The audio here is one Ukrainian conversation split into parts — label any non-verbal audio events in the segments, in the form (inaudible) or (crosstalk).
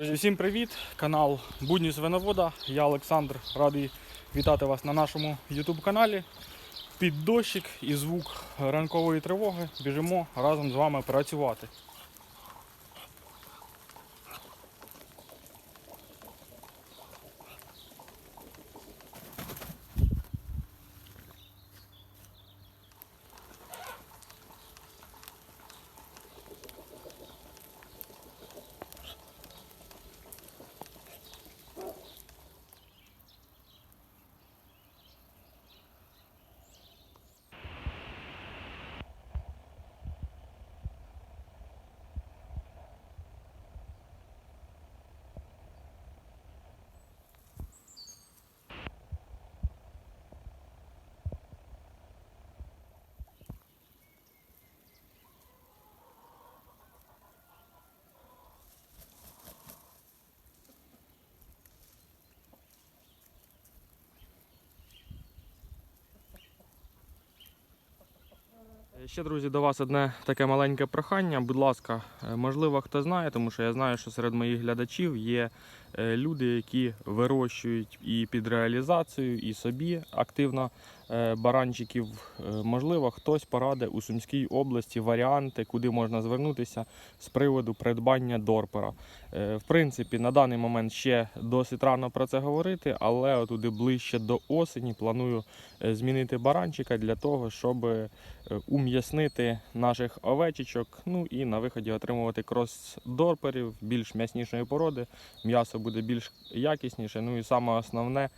Друзі, Всім привіт! Канал Будні Свиновода. Я Олександр, радий вітати вас на нашому YouTube каналі. Під дощик і звук ранкової тривоги біжимо разом з вами працювати. Ще, друзі, до вас одне таке маленьке прохання. Будь ласка, е, можливо, хто знає, тому що я знаю, що серед моїх глядачів є е, люди, які вирощують і під реалізацію, і собі активно е, баранчиків. Е, Можливо, хтось порадить у Сумській області варіанти, куди можна звернутися з приводу придбання дорпера. Е, В принципі, на даний момент ще досить рано про це говорити, але отуди ближче до осені планую е, змінити баранчика для того, щоб е, ум'яснити наших овечечок, ну і на виході отримувати крос-дорперів більш м'яснішої породи. М'ясо буде більш якісніше. Ну і саме основне,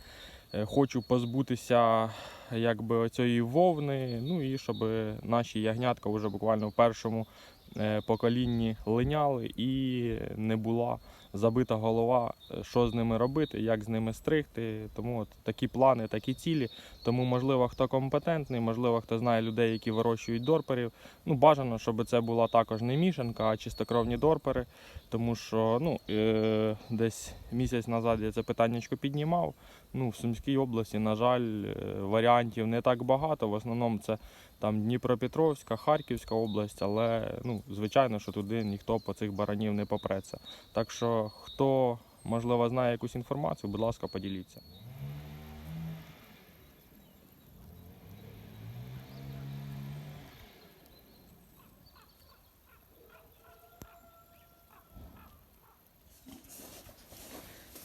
е, хочу позбутися якби оцієї вовни, ну і щоб наші ягнятка вже буквально в першому е, поколінні линяли і не була забита голова, е, що з ними робити, як з ними стригти. Тому от такі плани, такі цілі. Тому, можливо, хто компетентний, можливо, хто знає людей, які вирощують дорперів. Ну, бажано, щоб це була також не мішанка, а чистокровні дорпери. Тому що ну, е- десь місяць назад я це питаннячко піднімав. Ну, в Сумській області, на жаль, е, варіантів не так багато. В основному це там Дніпропетровська, Харківська область, але ну, звичайно, що туди ніхто по цих баранів не попреться. Так що, хто можливо знає якусь інформацію, будь ласка, поділіться.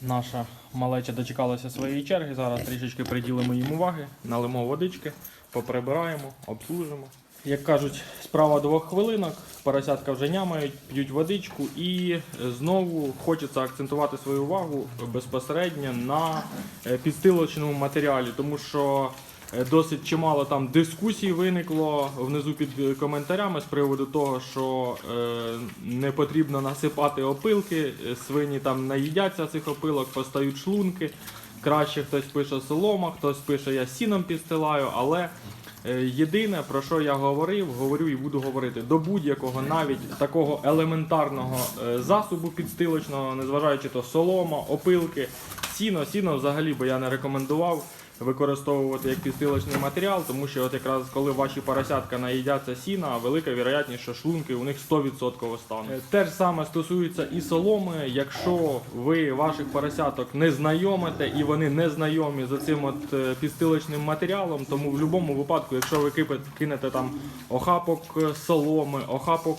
Наша малеча дочекалася своєї черги. Зараз трішечки приділимо їм уваги, налимо водички, поприбираємо, обслужимо. Як кажуть, справа двох хвилинок, поросятка вже нямають, п'ють водичку і знову хочеться акцентувати свою увагу безпосередньо на е, підстилочному матеріалі, тому що досить чимало там дискусій виникло внизу під е, коментарями з приводу того, що е, не потрібно насипати опилки, е, свині там наїдяться цих опилок, постають шлунки. Краще хтось пише солома, хтось пише я сіном підстилаю, але е, єдине про що я говорив, говорю і буду говорити. До будь-якого навіть такого елементарного е, засобу підстилочного, незважаючи то солома, опилки, сіно, сіно взагалі би я не рекомендував використовувати як підстилочний матеріал, тому що от якраз коли ваші поросятка наїдяться сіна, велика вірогятність, що шлунки у них 100% стануть. Е, Те ж саме стосується і соломи. Якщо ви ваших поросяток не знайомите і вони не знайомі з цим от е, підстилочним матеріалом, тому в будь-якому випадку, якщо ви кинете там охапок е, соломи, охапок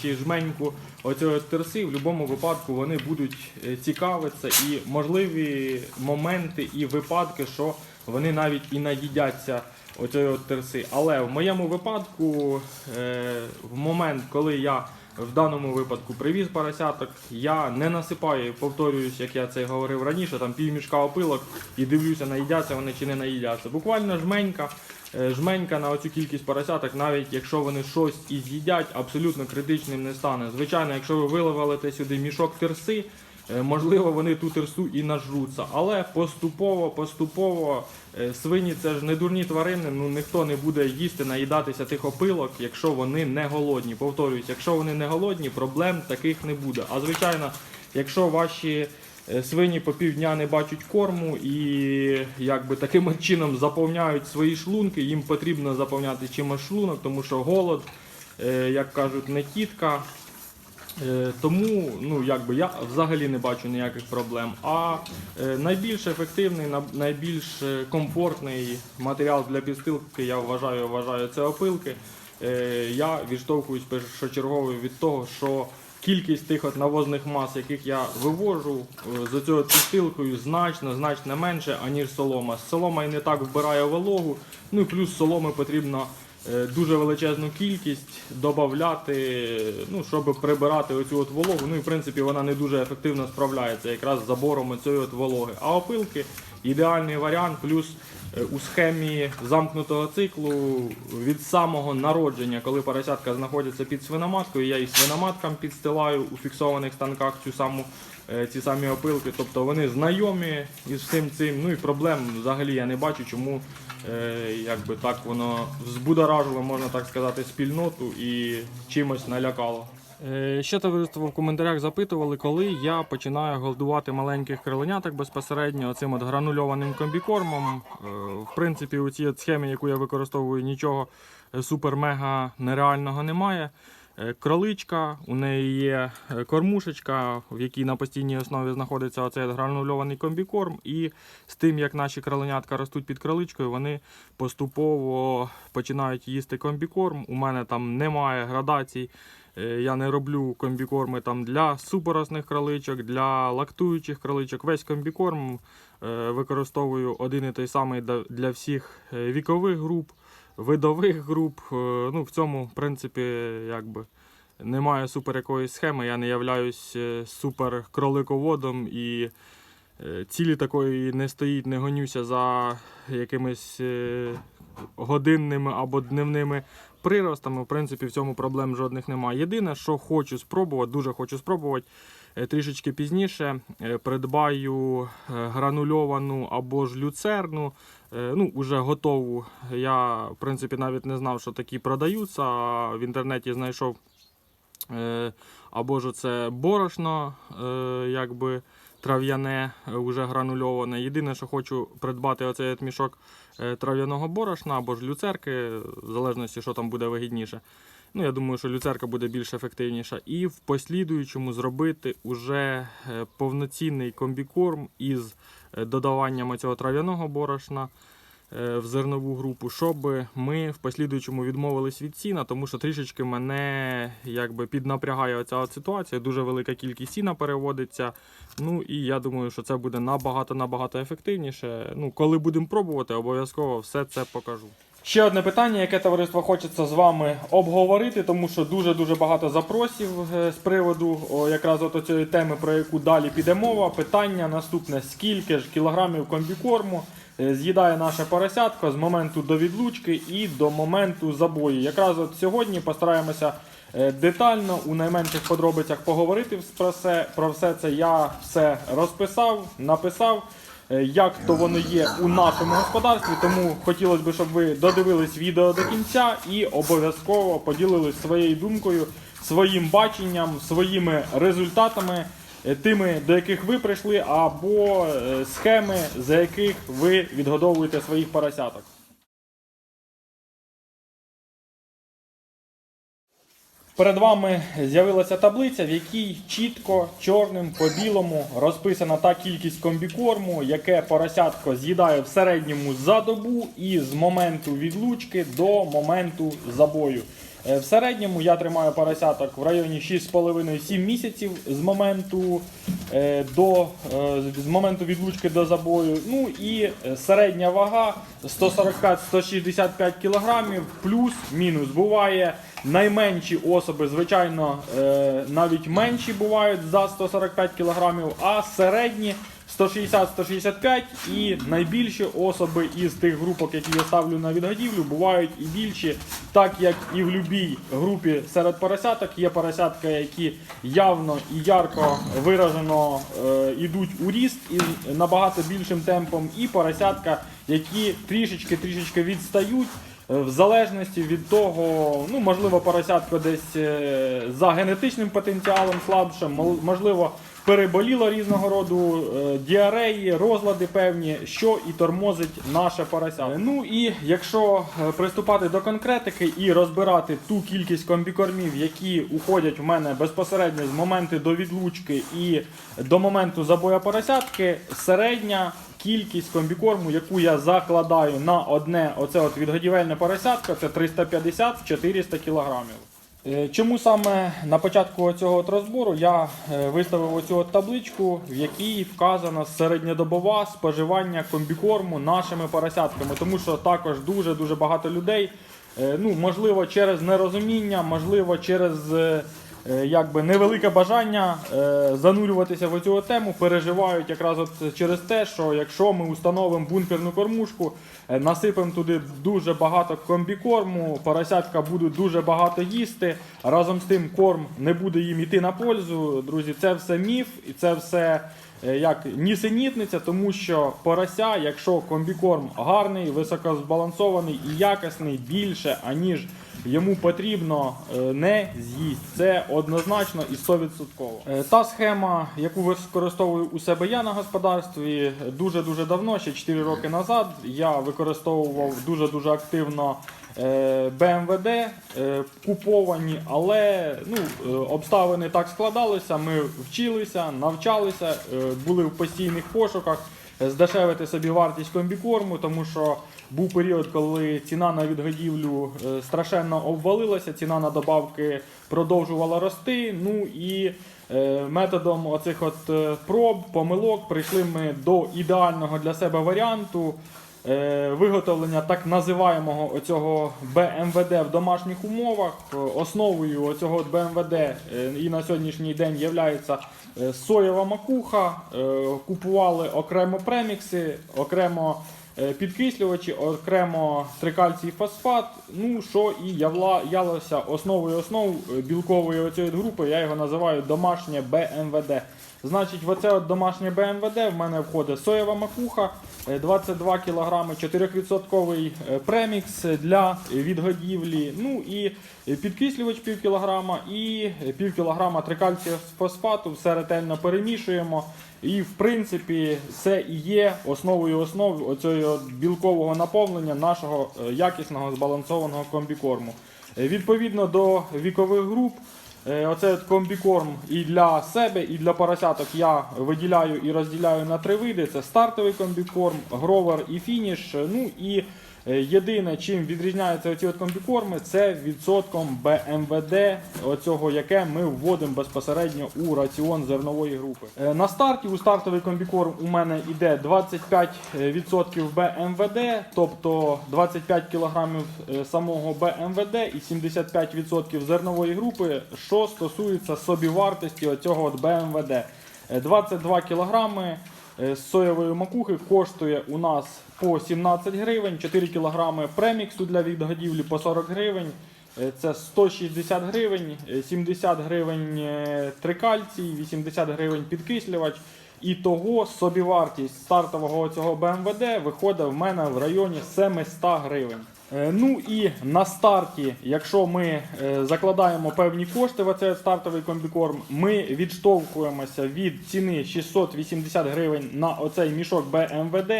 чи жменьку оцієї терси, в будь-якому випадку вони будуть цікавитися і можливі моменти і випадки, що вони навіть і наїдяться оцієї терси. Але в моєму випадку, е, в момент, коли я в даному випадку привіз поросяток, я не насипаю, повторююсь, як я це говорив раніше, там півмішка опилок і дивлюся, наїдяться вони чи не наїдяться. Буквально жменька. е, Жменька на оцю кількість поросяток, навіть якщо вони щось і з'їдять, абсолютно критичним не стане. Звичайно, якщо ви виливалите сюди мішок терси, Можливо, вони ту терсу і нажруться, але поступово, поступово е, свині це ж не дурні тварини. Ну ніхто не буде їсти, наїдатися тих опилок, якщо вони не голодні. Повторюсь, якщо вони не голодні, проблем таких не буде. А звичайно, якщо ваші е, свині по півдня не бачать корму і якби таким (laughs) чином заповняють свої шлунки, їм потрібно заповняти чимось шлунок, тому що голод, е, як кажуть, не тітка. Е, Тому ну, якби, я взагалі не бачу ніяких проблем. А е, найбільш ефективний, на- найбільш е, комфортний матеріал для підстилки, я вважаю, вважаю це опилки. Я відштовхуюсь першочергово від того, що кількість тих от навозних мас, яких я вивожу з цією підстилкою, значно, значно менше, аніж солома. Солома і не так вбирає вологу, ну і плюс соломи потрібно дуже величезну кількість додати, ну, щоб прибирати оцю от вологу. Ну і в принципі вона не дуже ефективно справляється якраз з забором цієї от вологи. А опилки ідеальний варіант, плюс е, у схемі замкнутого циклу від самого народження, коли поросятка знаходиться під свиноматкою, я і свиноматкам підстилаю у фіксованих станках цю саму. Е, Ці самі опилки, тобто вони знайомі із всім цим. Ну і проблем взагалі я не бачу, чому е, якби так воно збудоражило, можна так сказати, спільноту і чимось налякало. Е, Ще товариство в коментарях запитували, коли я починаю голодувати маленьких криленяток безпосередньо цим от гранульованим комбікормом. В принципі, у цій от схемі, яку я використовую, нічого супер-мега нереального немає. Е, Кроличка, у неї є е, кормушечка, в якій на постійній основі знаходиться оцей гранульований комбікорм. І з тим, як наші кроленятка ростуть під кроличкою, вони поступово починають їсти комбікорм. У мене там немає градацій. Е, Я не роблю комбікорми там для супоросних кроличок, для лактуючих кроличок. Весь комбікорм використовую один і той самий для всіх вікових груп, видових груп. Е, Ну, в цьому, в принципі, якби немає супер якоїсь схеми. Я не являюсь е, супер кролиководом і е, цілі такої не стоїть, не гонюся за якимись годинними або дневними приростами. В принципі, в цьому проблем жодних немає. Єдине, що хочу спробувати, дуже хочу спробувати. Е, Трішечки пізніше е, придбаю е, гранульовану або ж люцерну, ну, уже готову. Я, в принципі, навіть не знав, що такі продаються. В інтернеті знайшов або ж це борошно, якби трав'яне, уже гранульоване. Єдине, що хочу придбати оцей мішок трав'яного борошна або ж люцерки, в залежності, що там буде вигідніше. Ну, я думаю, що люцерка буде більш ефективніша. І в послідуючому зробити уже е, повноцінний комбікорм із е, додаванням цього трав'яного борошна е, в зернову групу, щоб ми в послідуючому відмовились від сіна, тому що трішечки мене якби піднапрягає оця ситуація. Дуже велика кількість сіна переводиться. Ну і я думаю, що це буде набагато набагато ефективніше. Ну, коли будемо пробувати, обов'язково все це покажу. Ще одне питання, яке товариство хочеться з вами обговорити, тому що дуже дуже багато запросів е, з приводу якраз от цієї теми, про яку далі піде мова. Питання наступне: скільки ж кілограмів комбікорму е, з'їдає наше поросятко з моменту до відлучки і до моменту забою. Якраз от сьогодні постараємося е, детально у найменших подробицях поговорити про все. Про все це я все розписав, написав. Е, як то воно є у нашому господарстві. Тому хотілося б, щоб ви додивились відео до кінця і обов'язково поділились своєю думкою, своїм баченням, своїми результатами, е, тими, до яких ви прийшли, або е, схеми, за яких ви відгодовуєте своїх поросяток. Перед вами з'явилася таблиця, в якій чітко чорним по білому розписана та кількість комбікорму, яке поросятко з'їдає в середньому за добу і з моменту відлучки до моменту забою. Е, В середньому я тримаю поросяток в районі 6,5-7 місяців з моменту, е, до, е, з моменту відлучки до забою. Ну і середня вага 145-165 кг, плюс-мінус. Буває найменші особи, звичайно, навіть менші бувають за 145 кг, а середні 160-165 і найбільші особи із тих групок, які я ставлю на відгодівлю, бувають і більші, так як і в будь-якій групі серед поросяток є поросятка, які явно і ярко виражено е, йдуть у ріст із набагато більшим темпом, і поросятка, які трішечки-трішечки відстають. Е, В залежності від того, ну можливо, поросятко десь е, за генетичним потенціалом слабше, можливо, переболіло різного роду, е, діареї, розлади певні, що і тормозить наше порося. Ну і якщо е, приступати до конкретики і розбирати ту кількість комбікормів, які уходять в мене безпосередньо з моменту до відлучки і до моменту забою поросятки, середня кількість комбікорму, яку я закладаю на одне оце от відгодівельне поросятка, це 350-400 кілограмів. Е, Чому саме на початку цього розбору я е, виставив оцю табличку, в якій вказано середньодобове споживання комбікорму нашими поросятками, тому що також дуже дуже багато людей, е, ну можливо, через нерозуміння, можливо, через якби невелике бажання е, занурюватися в цю тему, переживають якраз от через те, що якщо ми установимо бункерну кормушку, е, насипемо туди дуже багато комбікорму, поросятка будуть дуже багато їсти. Разом з тим корм не буде їм йти на пользу. Друзі, це все міф і це все. е, Як нісенітниця, тому що порося, якщо комбікорм гарний, високозбалансований і якісний більше, аніж йому потрібно, е, не з'їсть. Це однозначно і 100%. Е, Та схема, яку використовую у себе я на господарстві, дуже-дуже давно, ще 4 роки назад, я використовував дуже-дуже активно е, БМВД куповані, але ну, обставини так складалися. Ми вчилися, навчалися, були в постійних пошуках здешевити собі вартість комбікорму, тому що був період, коли ціна на відгодівлю е, страшенно обвалилася, ціна на добавки продовжувала рости. Ну і е, методом оцих от е, проб, помилок прийшли ми до ідеального для себе варіанту. Виготовлення так називаємого оцього БМВД в домашніх умовах. Основою оцього БМВД і на сьогоднішній день є соєва макуха. Купували окремо премікси, окремо підкислювачі, окремо трикальцій фосфат. Ну що і явла, явилося основою основ е, білкової оцієї групи. Я його називаю домашнє БМВД. Значить, в оце от домашнє БМВД в мене входить соєва макуха, е, 22 кг, 4% е, премікс для відгодівлі. Ну і е, підкислювач пів кілограма і е, пів кілограма трикальцію фосфату. Все ретельно перемішуємо. І в принципі це і є основою основ оцього білкового наповнення нашого е, якісного збалансованого комбікорму. Відповідно до вікових груп. Е, Оце от комбікорм і для себе, і для поросяток я виділяю і розділяю на три види: це стартовий комбікорм, гровер і фініш. Ну і єдине, чим відрізняються ці от комбікорми, це відсотком БМВД, оцього, яке ми вводимо безпосередньо у раціон зернової групи. Е, На старті у стартовий комбікорм у мене йде 25% БМВД, тобто 25 кг самого БМВД і 75% зернової групи, що стосується собівартості оцього от БМВД. Е, 22 кг соєвої макухи коштує у нас по 17 гривень, 4 кг преміксу для відгодівлі по 40 гривень. Е, Це 160 гривень, е, 70 гривень е, трикальцій, 80 гривень підкислювач. І того собівартість стартового цього БМВД виходить в мене в районі 700 гривень. Е, Ну і на старті, якщо ми е, закладаємо певні кошти в цей стартовий комбікорм, ми відштовхуємося від ціни 680 гривень на оцей мішок БМВД.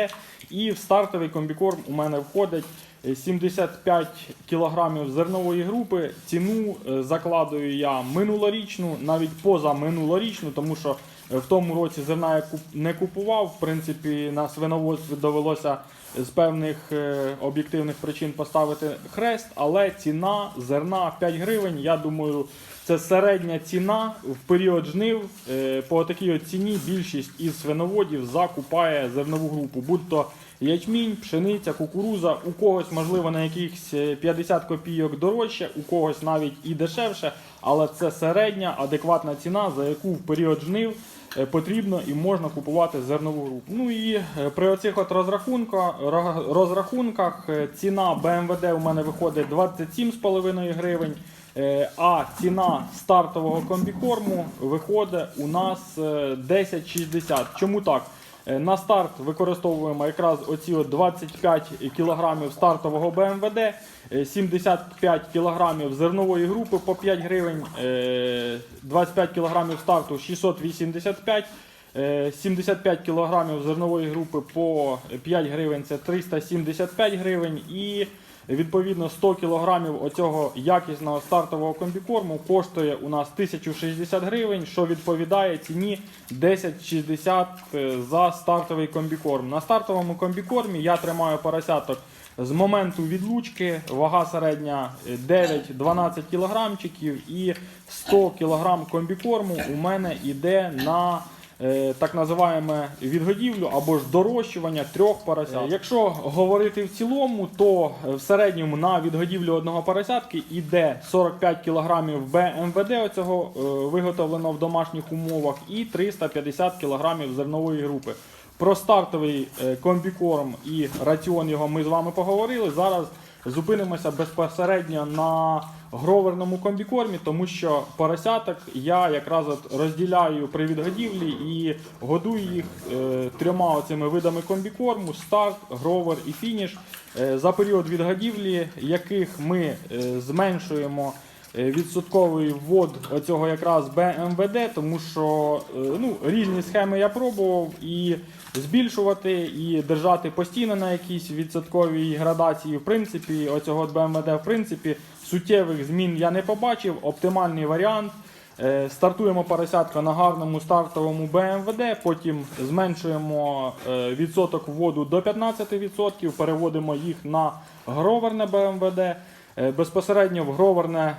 І в стартовий комбікорм у мене входить е, 75 кілограмів зернової групи. Ціну е, закладую я минулорічну, навіть позаминулорічну, тому що е, в тому році зерна я не купував. В принципі, на свиноводстві довелося з певних е, об'єктивних причин поставити хрест, але ціна зерна 5 гривень. Я думаю, це середня ціна в період жнив. Е, По такій ціні більшість із свиноводів закупає зернову групу, будь-то ячмінь, пшениця, кукуруза, у когось, можливо, на якихось е, 50 копійок дорожче, у когось навіть і дешевше, але це середня адекватна ціна, за яку в період жнив е, потрібно і можна купувати зернову групу. Ну і е, при оцих от розрахунках, розрахунках е, ціна БМВД у мене виходить 27,5 гривень. Е, А ціна стартового комбікорму виходить у нас е, 10,60. Чому так? Е, На старт використовуємо якраз оці от 25 кг стартового БМВД, е, 75 кг зернової групи по 5 гривень, е, 25 кг старту 685 Е, 75 кг зернової групи по 5 гривень це 375 гривень. І відповідно 100 кг оцього якісного стартового комбікорму коштує у нас 1060 гривень, що відповідає ціні 1060 е, за стартовий комбікорм. На стартовому комбікормі я тримаю поросяток з моменту відлучки, вага середня е, 9-12 кілограмчиків і 100 кг комбікорму у мене йде на е, так називаємо відгодівлю або ж дорощування трьох поросят. Якщо говорити в цілому, то в середньому на відгодівлю одного поросятки йде 45 кг БМВД оцього е, виготовлено в домашніх умовах і 350 кг зернової групи. Про стартовий е, комбікорм і раціон його ми з вами поговорили. Зараз зупинимося безпосередньо на гроверному комбікормі, тому що поросяток я якраз от розділяю при відгодівлі і годую їх е, трьома оцими видами комбікорму: старт, гровер і фініш. Е, за період відгодівлі, яких ми зменшуємо. Відсотковий ввод оцього якраз БМВД, тому що ну, різні схеми я пробував і збільшувати, і держати постійно на якійсь відсотковій градації. В принципі, оцього БМВД, в принципі, суттєвих змін я не побачив. Оптимальний варіант. Е, Стартуємо поросятка на гарному стартовому БМВД, потім зменшуємо е, відсоток вводу до 15%, переводимо їх на гроверне БМВД. Е, Безпосередньо в, гроверне,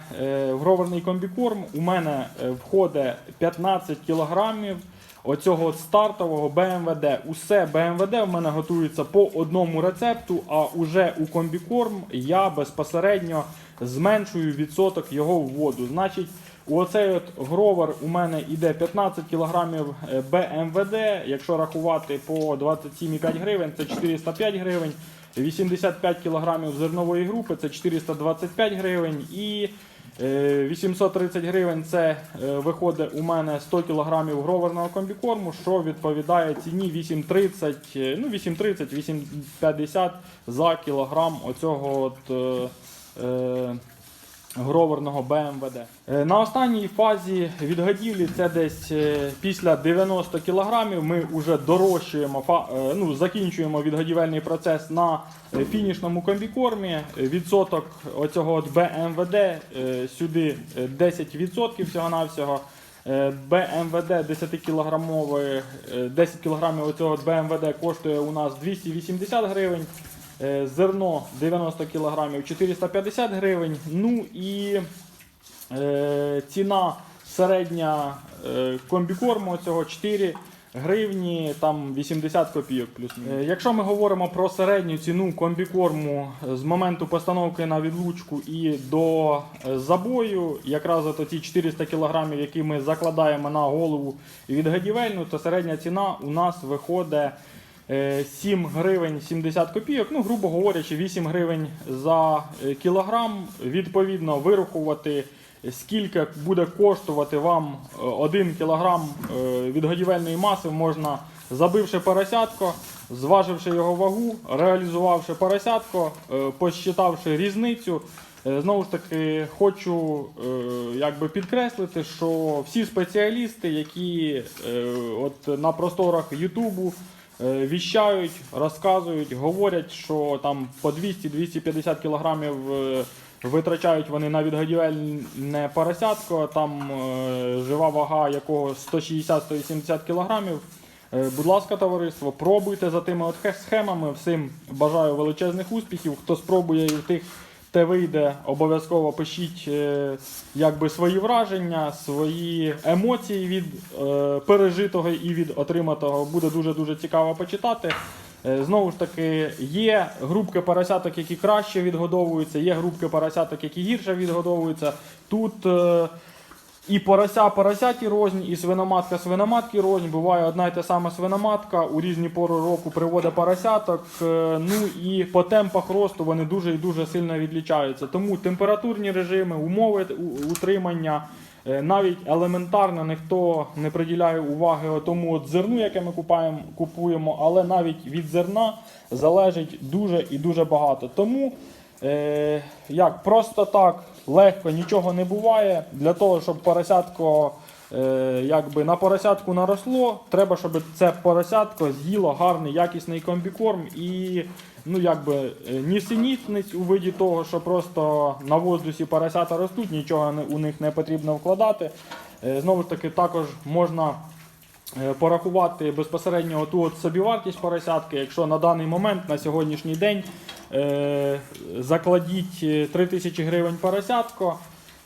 в гроверний комбікорм у мене входить 15 кілограмів оцього стартового БМВД. Усе БМВД в мене готується по одному рецепту, а уже у комбікорм я безпосередньо зменшую відсоток його вводу. Значить, у оцей от гровер у мене йде 15 кг БМВД. Якщо рахувати по 27,5 гривень, це 405 гривень. 85 кг зернової групи це 425 гривень. І 830 гривень це е, виходить у мене 100 кг гроверного комбікорму, що відповідає ціні 8,30, е, ну 8,30, 8,50 за кілограм оцього от, е, е, гроверного БМВД. Е, На останній фазі відгодівлі це десь е, після 90 кг ми вже дорощуємо, е, ну, закінчуємо відгодівельний процес на фінішному комбікормі. Відсоток оцього от БМВД сюди е, 10% всього-навсього. БМВД 10 кілограмове, е, 10 кг оцього БМВД коштує у нас 280 гривень. Е, Зерно 90 кг 450 гривень. Ну і е, ціна середня е, комбікорму цього 4 гривні там 80 копійок плюс мінус. Якщо ми говоримо про середню ціну комбікорму з моменту постановки на відлучку і до забою, якраз от ці 400 кг, які ми закладаємо на голову відгодівельну, то середня ціна у нас виходить. Е, 7 гривень 70 копійок, ну, грубо говорячи, 8 гривень за е, кілограм. Відповідно, вирахувати, скільки буде коштувати вам 1 кілограм е, відгодівельної маси, можна, забивши поросятко, зваживши його вагу, реалізувавши поросятко, е, посчитавши різницю. Е, Знову ж таки, хочу е, якби підкреслити, що всі спеціалісти, які е, от на просторах Ютубу е, віщають, розказують, говорять, що там по 200-250 кілограмів е, витрачають вони на відгодівельне поросятко, там е, жива вага якого 160-180 кілограмів. Е, Будь ласка, товариство, пробуйте за тими от хе- схемами. Всім бажаю величезних успіхів. Хто спробує і тих те вийде, обов'язково пишіть е, якби свої враження, свої емоції від е, пережитого і від отриматого. Буде дуже дуже цікаво почитати. Е, Знову ж таки, є групки поросяток, які краще відгодовуються, є групки поросяток, які гірше відгодовуються. Тут і порося поросяті рознь, і свиноматка свиноматки рознь. Буває одна й та сама свиноматка у різні пори року приводить поросяток. Е, Ну і по темпах росту вони дуже і дуже сильно відлічаються. Тому температурні режими, умови утримання. Е, Навіть елементарно ніхто не приділяє уваги тому от зерну, яке ми купаємо, купуємо, але навіть від зерна залежить дуже і дуже багато. Тому е, як просто так легко нічого не буває. Для того, щоб поросятко е, якби на поросятку наросло, треба, щоб це поросятко з'їло гарний якісний комбікорм і ну якби е, нісенітниць у виді того, що просто на воздусі поросята ростуть, нічого у них не потрібно вкладати. Е, Знову ж таки, також можна порахувати безпосередньо ту от собівартість поросятки, якщо на даний момент, на сьогоднішній день, е, закладіть е, 3000 гривень поросятко,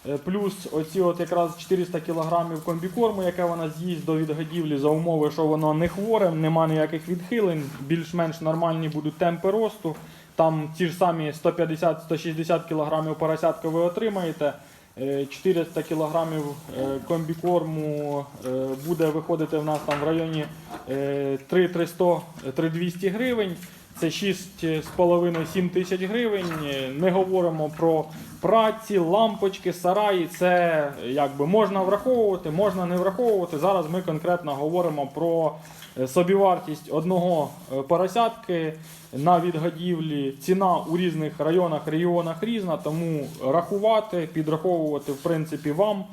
е, плюс оці от якраз 400 кг комбікорму, яке вона з'їсть до відгодівлі за умови, що воно не хворе, нема ніяких відхилень, більш-менш нормальні будуть темпи росту. Там ті ж самі 150-160 кг поросятка ви отримаєте. Е, 400 кг комбікорму е, буде виходити в нас там в районі е, 3-300-3200 гривень. Це 6,5-7 тисяч гривень. Е, Не говоримо про праці, лампочки, сараї. Це якби можна враховувати, можна не враховувати. Зараз ми конкретно говоримо про е, собівартість одного е, поросятки на відгодівлі. Ціна у різних районах, регіонах різна, тому рахувати, підраховувати в принципі вам.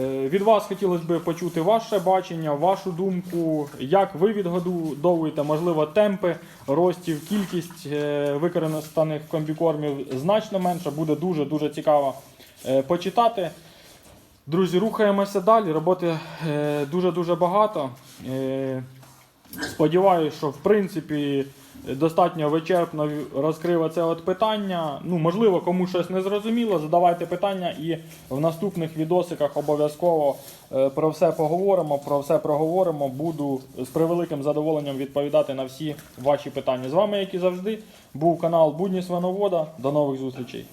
Е, Від вас хотілося б почути ваше бачення, вашу думку, як ви відгодовуєте, можливо, темпи ростів, кількість е, використаних комбікормів значно менша. Буде дуже дуже цікаво е, почитати. Друзі, рухаємося далі. Роботи е, дуже-дуже багато. Сподіваюсь, що в принципі достатньо вичерпно розкрив це от питання. Ну, можливо, кому щось не зрозуміло, задавайте питання і в наступних відосиках обов'язково е, про все поговоримо, про все проговоримо. Буду з превеликим задоволенням відповідати на всі ваші питання. З вами, як і завжди, був канал Будні Свиновода. До нових зустрічей.